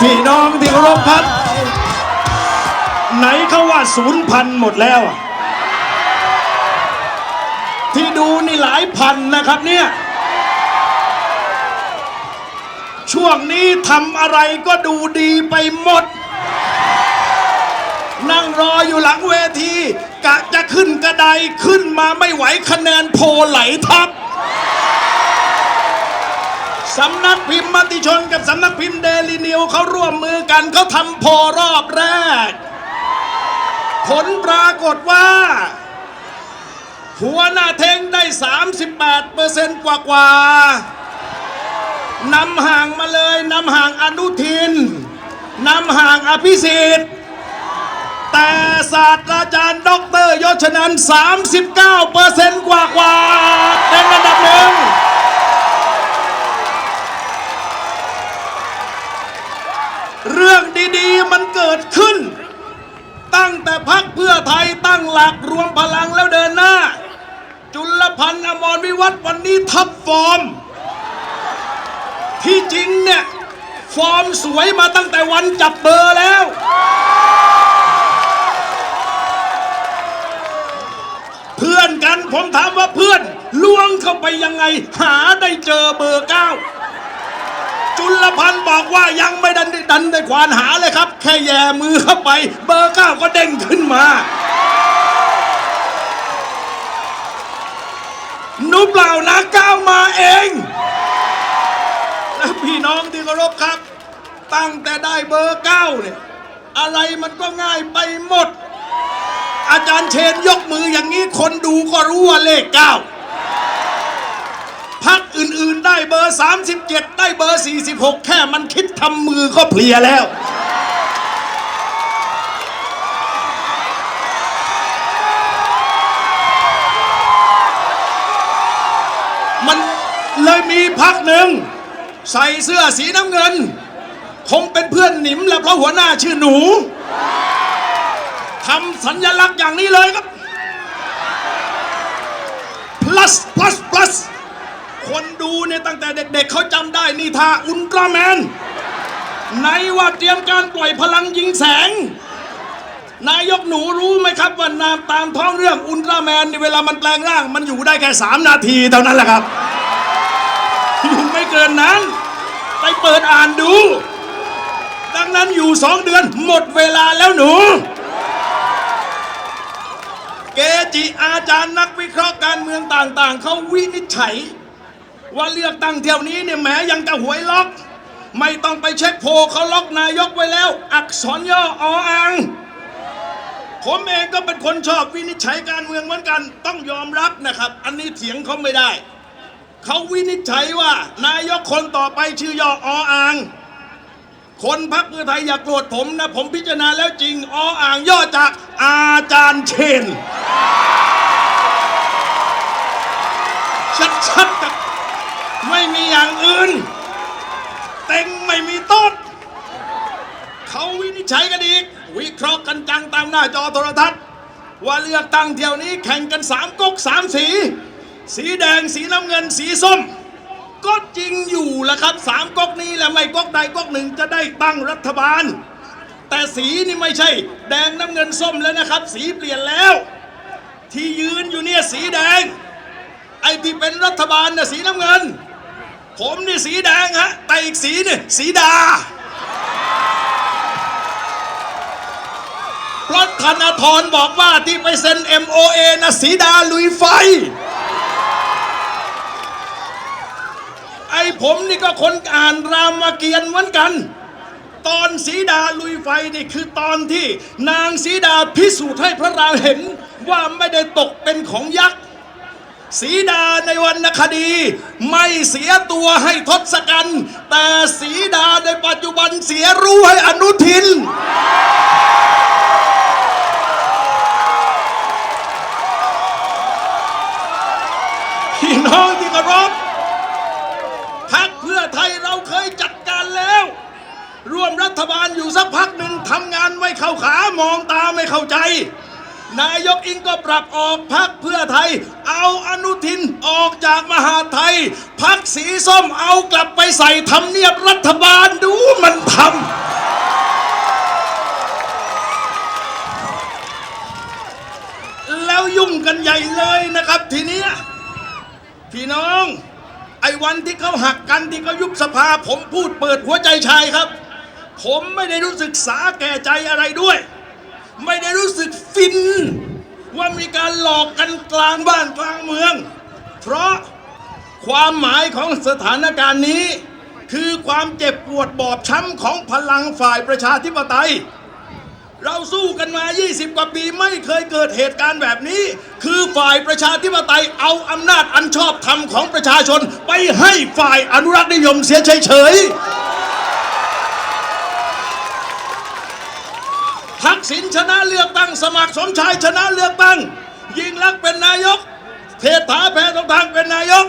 พี่น้องที่เคารพครับ ไหนเขาว่าศูนย์พันหมดแล้วอะที่ดูนี่หลายพันนะครับเนี่ย ช่วงนี้ทำอะไรก็ดูดีไปหมด นั่งรออยู่หลังเวที กะจะขึ้นกระไดขึ้นมาไม่ไหวคะแนนโพลไหลทับ สำนักพิมพ์มติชนกับสำนักพิมพ์เดลินิวเขาร่วมมือกันเขาทำโพลรอบแรก ผลปรากฏว่า หัวหน้าเทงได้ 38เปอร์เซนต์กว่ากว่าๆนำห่างมาเลยนำห่างอนุทินนำห่างอภิสิทธิ์แต่ศาสตราจารย์ด็อกเตอร์ยศชนัน39เปอร์เซนต์กว่ากว่าๆเป็นอันดับหนึ่ง เรื่องดีๆมันเกิดขึ้น ตั้งแต่พักเพื่อไทยตั้งหลักรวมพลังแล้วเดินหน้า จุลพันธ์อมรวิวัฒน์วันนี้ทับฟอร์ม ที่จริงเนี่ย ฟอร์มสวยมาตั้งแต่วันจับเบอร์แล้ว เพื่อนกันผมถามว่าเพื่อนล้วงเข้าไปยังไง หาได้เจอเบอร์เก้า จุลพันธ์บอกว่ายังไม่ดันได้ดันได้ควานหาเลยครับ แค่แย่มือเข้าไป เบอร์เก้าก็เด้งขึ้นมา นุเปล่านะก้าวมาเองและพี่น้องที่เคารพครับ ตั้งแต่ได้เบอร์เก้าเนี่ย อะไรมันก็ง่ายไปหมด อาจารย์เชนยกมืออย่างนี้คนดูก็รู้ว่าเลขเก้า พักอื่นๆได้เบอร์ 37 ได้เบอร์ 46 แค่มันคิดทำมือก็เพลียแล้ว มันเลยมีพักหนึ่ง ใส่เสื้อสีน้ำเงิน คงเป็นเพื่อนหนิมแหละเพราะหัวหน้าชื่อหนูทำสัญลักษณ์อย่างนี้เลยครับ plus plus plus คนดูเนี่ยตั้งแต่เด็กๆเขาจำได้นี่ท่าอุลตร้าแมนในว่าเตรียมการปล่อยพลังยิงแสง นายกหนูรู้ไหมครับว่านามตามท้องเรื่องอุลตร้าแมนนี่เวลามันแปลงร่าง มันอยู่ได้แค่3นาทีเท่านั้นแหละครับ อยู่ไม่เกินนั้น ไปเปิดอ่านดู ดังนั้นอยู่สองเดือนหมดเวลาแล้วหนูเกจิอาจารย์นักวิเคราะห์การเมืองต่างๆ เขาวินิจฉัย ว่าเลือกตั้งเที่ยวนี้เนี่ยแหมยังจะหวยล็อก ไม่ต้องไปเช็คโพลเขาล็อกนายกไว้แล้ว อักษรย่อออังผมเองก็เป็นคนชอบวินิจฉัยการเมืองเหมือนกัน ต้องยอมรับนะครับ อันนี้เถียงเขาไม่ได้ เขาวินิจฉัยว่า นายกคนต่อไปชื่อย่อออังคนพักเพื่อไทยอย่าโกรธผมนะ ผมพิจารณาแล้วจริงออ่างย่อจากอาจารย์เชนชัดๆกับ ไม่มีอย่างอื่น เต็งไม่มีต้นเขาวินิจฉัยกันอีก วิเคราะห์กันจังตามหน้าจอโทรทัศน์ ว่าเลือกตั้งเที่ยวนี้แข่งกันสามก๊กสามสี สีแดงสีน้ำเงินสีส้ม ก็จริงอยู่แหละครับสามก๊กนี้แหละไม่ก๊กใดก๊กหนึ่งจะได้ตั้งรัฐบาล แต่สีนี่ไม่ใช่ แดงน้ำเงินส้มแล้วนะครับ สีเปลี่ยนแล้ว ที่ยืนอยู่เนี่ยสีแดง ไอ้ที่เป็นรัฐบาลน่ะสีน้ำเงิน ผมนี่สีแดงฮะ แต่อีกสีนี่สีดาเพราะธนาธรบอกว่าที่ไปเซ็น MOA นะสีดาลุยไฟ ไอ้ผมนี่ก็คนอ่านรามเกียรติ์เหมือนกัน ตอนสีดาลุยไฟนี่คือตอนที่นางสีดาพิสูจน์ให้พระรามเห็นว่าไม่ได้ตกเป็นของยักษ์ สีดาในวรรณคดี ไม่เสียตัวให้ทศกัณฐ์แต่สีดาในปัจจุบันเสียรู้ให้อนุทิน พี่น้องที่เคารพพักเพื่อไทยเราเคยจัดการแล้ว ร่วมรัฐบาลอยู่สักพักหนึ่งทำงานไม่เข้าขามองตาไม่เข้าใจ นายกอิงก็ปรับออกพักเพื่อไทย เอาอนุทินออกจากมหาไทย พักสีส้มเอากลับไปใส่ทำเนียบรัฐบาลดูมันทำแล้วยุ่งกันใหญ่เลยนะครับทีเนี้ยพี่น้อง ไอ้วันที่เขาหักกันที่เขายุบสภา ผมพูดเปิดหัวใจชายครับ ผมไม่ได้รู้สึกสาแก่ใจอะไรด้วย ไม่ได้รู้สึกฟิน ว่ามีการหลอกกันกลางบ้านกลางเมือง เพราะความหมายของสถานการณ์นี้ คือความเจ็บปวดบอบช้ำของพลังฝ่ายประชาธิปไตย เราสู้กันมา 20 กว่าปีไม่เคยเกิดเหตุการณ์แบบนี้ คือฝ่ายประชาธิปไตยเอาอำนาจอันชอบธรรมของประชาชน ไปให้ฝ่ายอนุรักษ์นิยมเสียเฉยๆ ทักษิณชนะเลือกตั้ง สมัครสมชายชนะเลือกตั้ง ยิ่งลักษณ์เป็นนายกเทถาแพทองทานเป็นนายก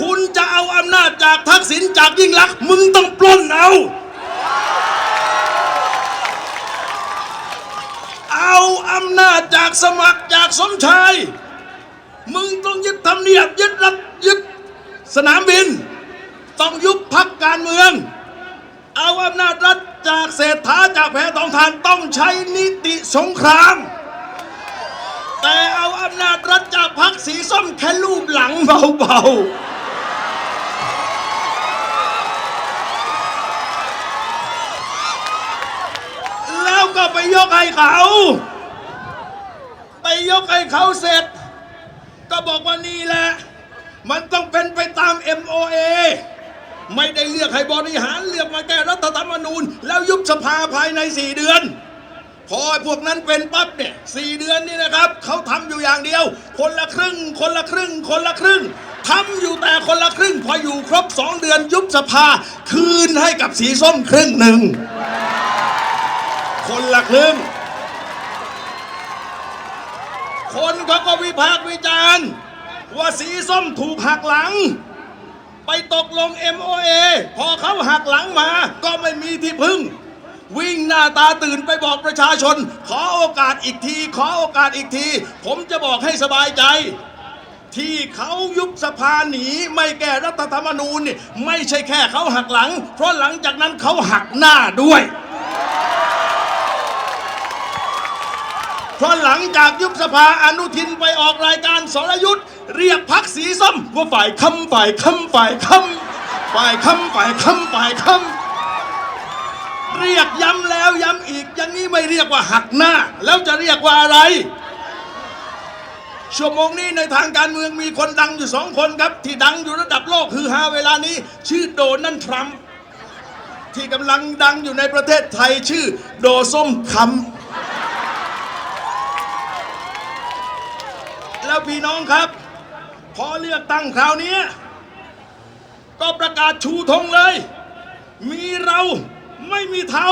คุณจะเอาอำนาจจากทักษิณจากยิ่งลักษณ์มึงต้องปล้นเอา เอาอำนาจจากสมัครจากสมชาย มึงต้องยึดทำเนียบยึดรัฐยึดสนามบิน ต้องยุบพักการเมือง เอาอำนาจรัฐ จากเศรษฐาจากแพทองทานต้องใช้นิติสงคราม แต่เอาอำนาจรัฐจากพักสีส้มแค่รูปหลังเบาๆแล้วก็ไปยกให้เขา ไปยกให้เขาเสร็จ ก็บอกว่านี่แหละ มันต้องเป็นไปตาม MOA ไม่ได้เลือกให้บริหารเลือกมาแก้รัฐธรรมนูญ แล้วยุบสภาภายใน 4 เดือน พอพวกนั้นเป็นปั๊บเนี่ยสี่เดือนนี่นะครับเขาทำอยู่อย่างเดียว คนละครึ่ง คนละครึ่ง คนละครึ่งทำอยู่แต่คนละครึ่ง พออยู่ครบสองเดือนยุบสภา คืนให้กับสีส้มครึ่งหนึ่งคนละครึ่ง คนเขาก็วิพากษ์วิจารณ์ว่าสีส้มถูกหักหลัง ไปตกลง MOA พอเขาหักหลังมาก็ไม่มีที่พึ่ง วิ่งหน้าตาตื่นไปบอกประชาชน ขอโอกาสอีกที ขอโอกาสอีกที ผมจะบอกให้สบายใจ ที่เขายุบสภาหนีไม่แก้รัฐธรรมนูญเนี่ยไม่ใช่แค่เขาหักหลัง เพราะหลังจากนั้นเขาหักหน้าด้วย ราะหลังจากยุบสภาอนุทินไปออกรายการสรยุทธ์เรียกพักสีส้มว่าฝ่ายคำฝ่ายคำฝ่ายคำฝ่ายคำฝ่ายคำฝ่ายคำเรียกย้ำแล้วย้ำอีกอย่างนี้ไม่เรียกว่าหักหน้า แล้วจะเรียกว่าอะไร ชั่วโมงนี้ในทางการเมืองมีคนดังอยู่สองคนครับ ที่ดังอยู่ระดับโลกคือฮาเวลานี้ ชื่อโดนัลด์ทรัมป์ที่กำลังดังอยู่ในประเทศไทยชื่อโดส้มคำ แล้วพี่น้องครับ พอเลือกตั้งคราวนี้ ก็ประกาศชูธงเลย มีเราไม่มีเทา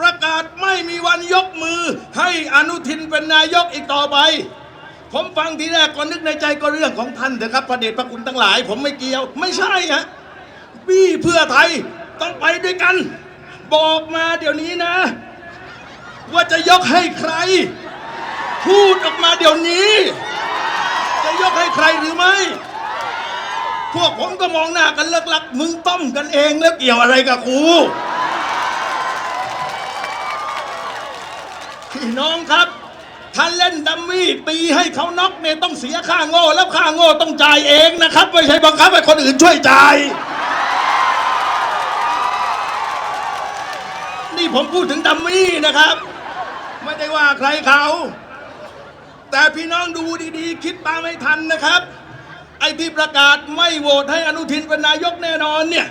ประกาศไม่มีวันยกมือ ให้อนุทินเป็นนายกอีกต่อไป ผมฟังทีแรกก็นึกในใจก็เรื่องของท่านเถอะครับพระเดชพระคุณทั้งหลาย ผมไม่เกี่ยว ไม่ใช่ฮะบี้เพื่อไทยต้องไปด้วยกัน บอกมาเดี๋ยวนี้นะ ว่าจะยกให้ใคร พูดออกมาเดี๋ยวนี้ จะยกให้ใครหรือไม่ พวกผมก็มองหน้ากันเลิกลัก มึงต้มกันเองแล้วเกี่ยวอะไรกับกูพี่น้องครับท่านเล่นดัมมี่ตีให้เขาน็อกเนี่ยต้องเสียค่าโง่ แล้วค่าโง่ต้องจ่ายเองนะครับ ไม่ใช่บังคับให้คนอื่นช่วยจ่าย นี่ผมพูดถึงดัมมี่นะครับ ไม่ได้ว่าใครเขา แต่พี่น้องดูดีๆ คิดตามไม่ทันนะครับ ไอ้ที่ประกาศไม่โหวตให้อนุทินเป็นนายกแน่นอนเนี่ย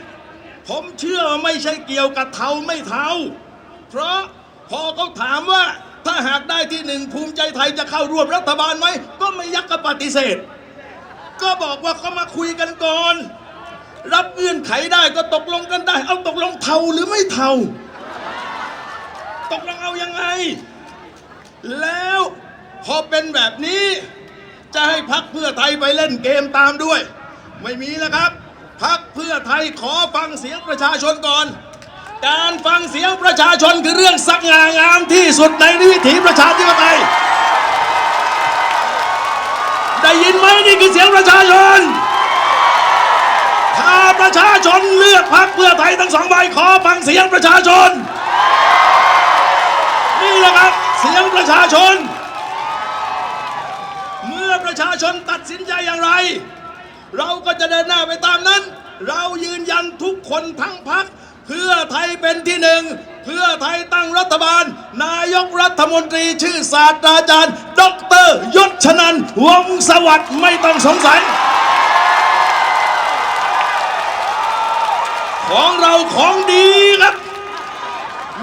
ผมเชื่อไม่ใช่เกี่ยวกับเทาไม่เทาเพราะพอเขาถามว่าถ้าหากได้ที่หนึ่งภูมิใจไทยจะเข้าร่วมรัฐบาลไหมก็ไม่ยักกระปฏิเสธ ก็บอกว่าเขามาคุยกันก่อน รับเงื่อนไขได้ก็ตกลงกันได้ เอาตกลงเทาหรือไม่เทา ตกลงเอายังไง แล้ว พอเป็นแบบนี้จะให้พักเพื่อไทยไปเล่นเกมตามด้วย ไม่มีแล้วครับ พักเพื่อไทยขอฟังเสียงประชาชนก่อน การฟังเสียงประชาชนคือเรื่องสักงางามที่สุดในวิถีประชาธิปไตยได้ยินไหมนี่คือเสียงประชาชน ถ้าประชาชนเลือกพักเพื่อไทยทั้งสองใบขอฟังเสียงประชาชน นี่แหละครับเสียงประชาชน เมื่อประชาชนตัดสินใจอย่างไร เราก็จะเดินหน้าไปตามนั้น เรายืนยันทุกคนทั้งพัก เพื่อไทยเป็นที่หนึ่ง เพื่อไทยตั้งรัฐบาล นายกรัฐมนตรีชื่อศาสตราจารย์ดอกเตอรยศชนันท์วงศสวัสดิ์ไม่ต้องสงสัย ของเราของดีครับ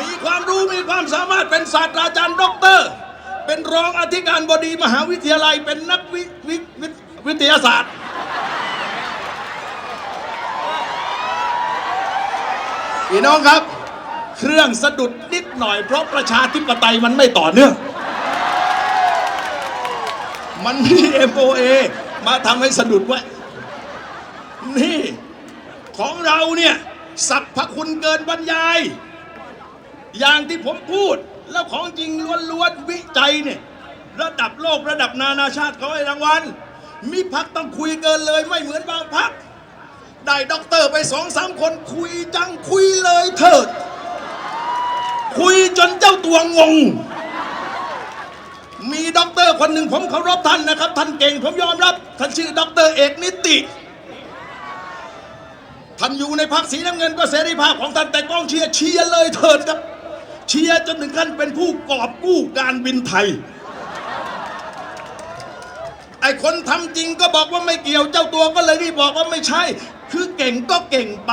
มีความรู้มีความสามารถเป็นศาสตราจารย์ด็อกเตอร์ เป็นรองอธิการบดีมหาวิทยาลัย เป็นนักวิวิวิวิทยาศาสตร์ พี่น้องครับ เครื่องสะดุดนิดหน่อย เพราะประชาธิปไตยมันไม่ต่อเนื่อง มันมี MOA มาทำให้สะดุดไว้ นี่ ของเราเนี่ยสรรพคุณเกินบรรยาย อย่างที่ผมพูด แล้วของจริงล้วนๆวิจัยเนี่ยระดับโลกระดับนานาชาติเขาให้รางวัล มีพักต้องคุยเกินเลยไม่เหมือนบางพัก ได้ด็อกเตอร์ไปสองสามคนคุยจังคุยเลยเถิด คุยจนเจ้าตัวงง มีด็อกเตอร์คนหนึ่งผมเคารพท่านนะครับ ท่านเก่งผมยอมรับ ท่านชื่อด็อกเตอร์เอกนิติท่านอยู่ในพรรคสีน้ำเงินก็เสรีภาพของท่านแต่กองเชียร์เชียร์เลยเถิดครับ เชียร์จนถึงขั้นเป็นผู้กอบกู้การบินไทย ไอ้คนทำจริงก็บอกว่าไม่เกี่ยวเจ้าตัวก็เลยรีบบอกว่าไม่ใช่ คือเก่งก็เก่งไป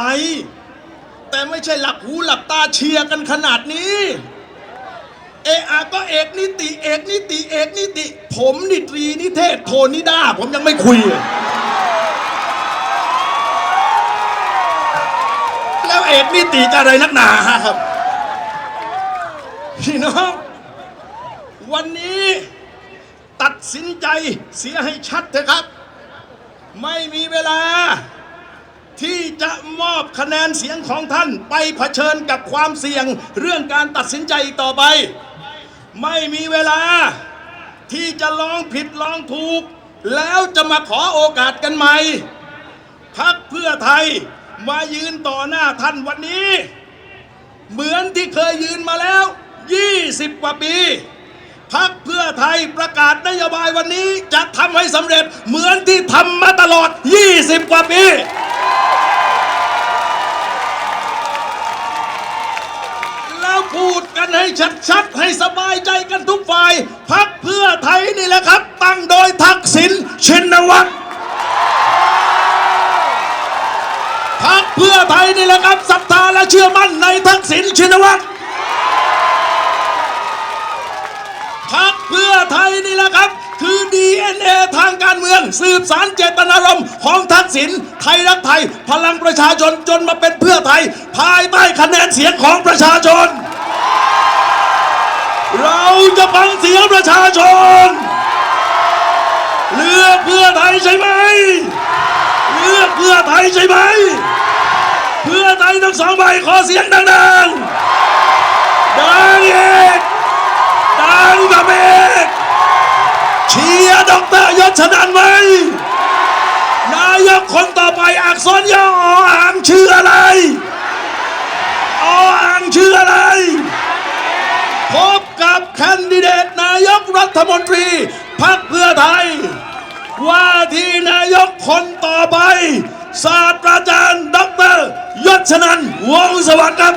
แต่ไม่ใช่หลับหูหลับตาเชียร์กันขนาดนี้เออะก็เอกนิติ เอกนิติ เอกนิติ ผมนิตรีนิเทศโทนิด้าผมยังไม่คุย แล้วเอกนิติจะอะไรนักหนาครับ พี่น้อง วันนี้ตัดสินใจเสียให้ชัดเถอะครับ ไม่มีเวลา ที่จะมอบคะแนนเสียงของท่านไปเผชิญกับความเสี่ยง เรื่องการตัดสินใจต่อไป ไม่มีเวลา ที่จะลองผิดลองถูก แล้วจะมาขอโอกาสกันใหม่พักเพื่อไทยมายืนต่อหน้าท่านวันนี้ เหมือนที่เคยยืนมาแล้ว 20 กว่าปีพักเพื่อไทยประกาศนโยบายวันนี้จะทำให้สำเร็จเหมือนที่ทำมาตลอด 20 กว่าปี แล้วพูดกันให้ชัดๆ ให้สบายใจกันทุกฝ่าย พักเพื่อไทยนี่แหละครับ ตั้งโดยทักษิณชินวัตรพักเพื่อไทยนี่แหละครับศรัทธาและเชื่อมั่นในทักษิณชินวัตรพัก เพื่อไทยนี่แหละครับ คือ DNA ทางการเมือง สืบสารเจตนารมณ์ของทักษิณไทยรักไทย พลังประชาชนจนมาเป็นเพื่อไทย ภายใต้คะแนนเสียงของประชาชน เราจะฟังเสียงประชาชน เลือกเพื่อไทยใช่ไหมเลือกเพื่อไทยใช่ไหมเพื่อไทยทั้งสองใบขอเสียงดังๆดังอีก ดังกับเอกเชียร์ดอกเตอรยศชนันท์ไหมนายกคนต่อไปอักษรย่ออ่างชื่ออะไรออ่างชื่ออะไร พบกับแคนดิเดตนายกรัฐมนตรีพรรคเพื่อไทย ว่าที่นายกคนต่อไป ศาสตราจารย์ด็อกเตอรยศชนันท์วงสวัสดิ์ครับ